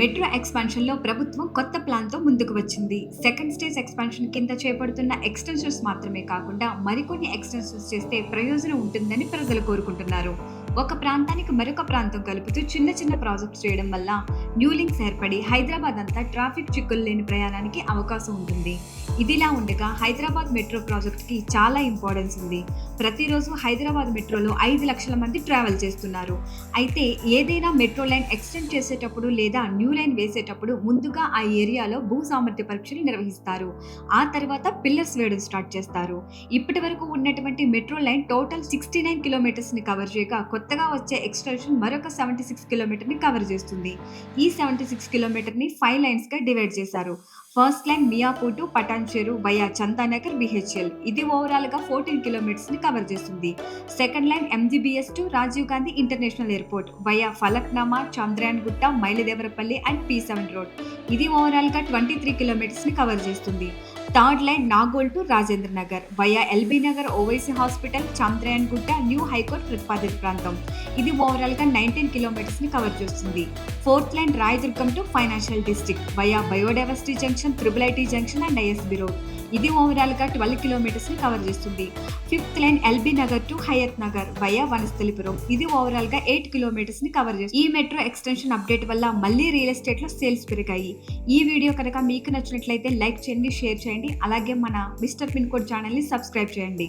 Metro ఎక్స్పాన్షన్లో ప్రభుత్వం కొత్త ప్లాన్తో ముందుకు వచ్చింది. సెకండ్ స్టేజ్ ఎక్స్పాన్షన్ కింద చేపడుతున్న ఎక్స్టెన్షన్స్ మాత్రమే కాకుండా మరికొన్ని ఎక్స్టెన్షన్స్ చేస్తే ప్రయోజనం ఉంటుందని ప్రజలు కోరుకుంటున్నారు. ఒక ప్రాంతానికి మరొక ప్రాంతం కలుపుతూ చిన్న చిన్న ప్రాజెక్ట్స్ చేయడం వల్ల న్యూ లింక్స్ ఏర్పడి హైదరాబాద్ అంతా ట్రాఫిక్ చిక్కులు లేని ప్రయాణానికి అవకాశం ఉంటుంది. ఇదిలా ఉండగా హైదరాబాద్ మెట్రో ప్రాజెక్ట్కి చాలా ఇంపార్టెన్స్ ఉంది. ప్రతిరోజు హైదరాబాద్ మెట్రోలో ఐదు లక్షల మంది ట్రావెల్ చేస్తున్నారు. అయితే ఏదైనా మెట్రో లైన్ ఎక్స్టెండ్ చేసేటప్పుడు లేదా న్యూ లైన్ వేసేటప్పుడు ముందుగా ఆ ఏరియాలో భూ సామర్థ్య పరీక్షలు నిర్వహిస్తారు. ఆ తర్వాత పిల్లర్స్ వేయడం స్టార్ట్ చేస్తారు. ఇప్పటి వరకు ఉన్నటువంటి metro line total sixty nine కిలోమీటర్స్ని cover చేయగా కొత్తగా వచ్చే ఎక్స్టెన్షన్ మరొక సెవెంటీ సిక్స్ కిలోమీటర్ని కవర్ చేస్తుంది. ఈ సెవెంటీ సిక్స్ కిలోమీటర్ని ఫైవ్ లైన్స్గా డివైడ్ చేశారు. First line Miyapur to Patancheru via Chandanagar BHEL ఇది ఓవరాల్గా ఫోర్టీన్ కిలోమీటర్స్ని కవర్ చేస్తుంది. Second line MGBS to Rajiv Gandhi international airport via Falaknuma Chandrayangutta Mailardevpally and P seven road. ఇది ఓవరాల్గా ట్వంటీ త్రీ కిలోమీటర్స్ని కవర్ చేస్తుంది. Third line Nagole to Rajendra Nagar via LB Nagar Owaisi hospital Chandrayangutta new high court ప్రతిపాదిత ప్రాంతం. ఇది ఓవరాల్గా nineteen కిలోమీటర్స్ని cover చేస్తుంది. Fourth line Rayadurgam to financial district via biodiversity junction triple IT junction and ISB road ఇది ఓవరాల్గా twelve కిలోమీటర్స్ని cover చేస్తుంది. Fifth line LB Nagar to Hayath Nagar via Vanasthalipuram. ఇది ఓవరాల్గా ఎయిట్ కిలోమీటర్స్ని కవర్ చేస్తుంది. ఈ మెట్రో ఎక్స్టెన్షన్ అప్డేట్ వల్ల మళ్ళీ రియల్ ఎస్టేట్లో సేల్స్ పెరిగాయి. ఈ వీడియో కనుక మీకు నచ్చినట్లయితే లైక్ చేయండి షేర్ చేయండి. అలాగే మన మిస్టర్ పిన్ కోడ్ ఛానల్ని సబ్స్క్రైబ్ చేయండి.